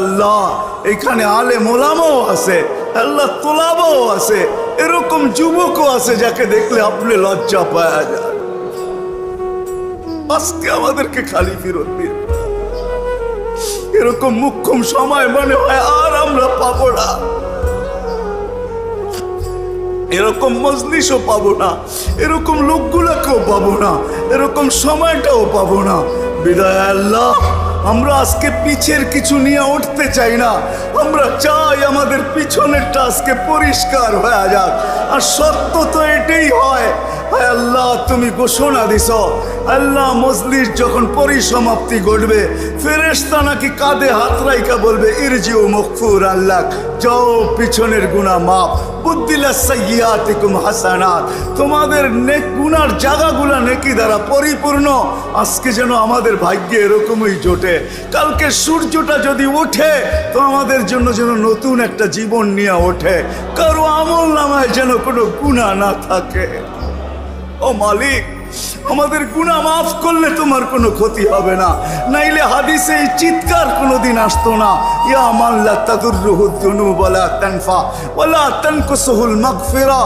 আল্লাহ, এখানে আলে মোলামও আছে, আল্লাহ তোলাবও আছে, এরকম যুবকও আছে যাকে দেখলে আপনি লজ্জা পাওয়া যায় আজকে আমাদেরকে খালি ফিরত দিন। এরকম মুখ্যম সময় মনে হয় আর আমরা পাবো না। এরকম মজলিসও পাবো না, এরকম লোকগুলোকেও পাবো না, এরকম সময়টাও পাবো না। বিদায় আল্লাহ। আমরা আজকে পিছের কিছু নিয়ে উঠতে চাই না। আমরা চাই আমাদের পিছনেরটা আজকে পরিষ্কার হয়ে যাক। আর সত্য তো এটাই হয় তুমি ঘোষণা দিছ। আল্লাহ মজলিস যখন পরিসমাপ্তি ঘটবে, ফেরেশতা নাকি কাঁধে হাত রাইকা বলবে, ইরজিউ মকফুর আল্লাহ, যাও পিছনের গুণা মাপ বুদ্দিলা সাইয়াতিকুম হাসানাত। তোমাদের নেক গুনার জায়গাগুলা নেকি দ্বারা পরিপূর্ণ। আজকে যেন আমাদের ভাগ্যে এরকমই জোটে। কালকে সূর্যটা যদি ওঠে, তো আমাদের জন্য যেন নতুন একটা জীবন নিয়ে ওঠে। কারও আমল নামায় যেন কোনো গুণা না থাকে। ও মালিক, আমাদের গুণা মাফ করলে তোমার কোনো ক্ষতি হবে না। নাইলে হাদিসে এই চিৎকার কোনোদিন আসতো না। ইয়া মাল্লা তাদুর রুহুদ্দুনু বলা তানফা বলা তানকুসুহুল মাগফিরা।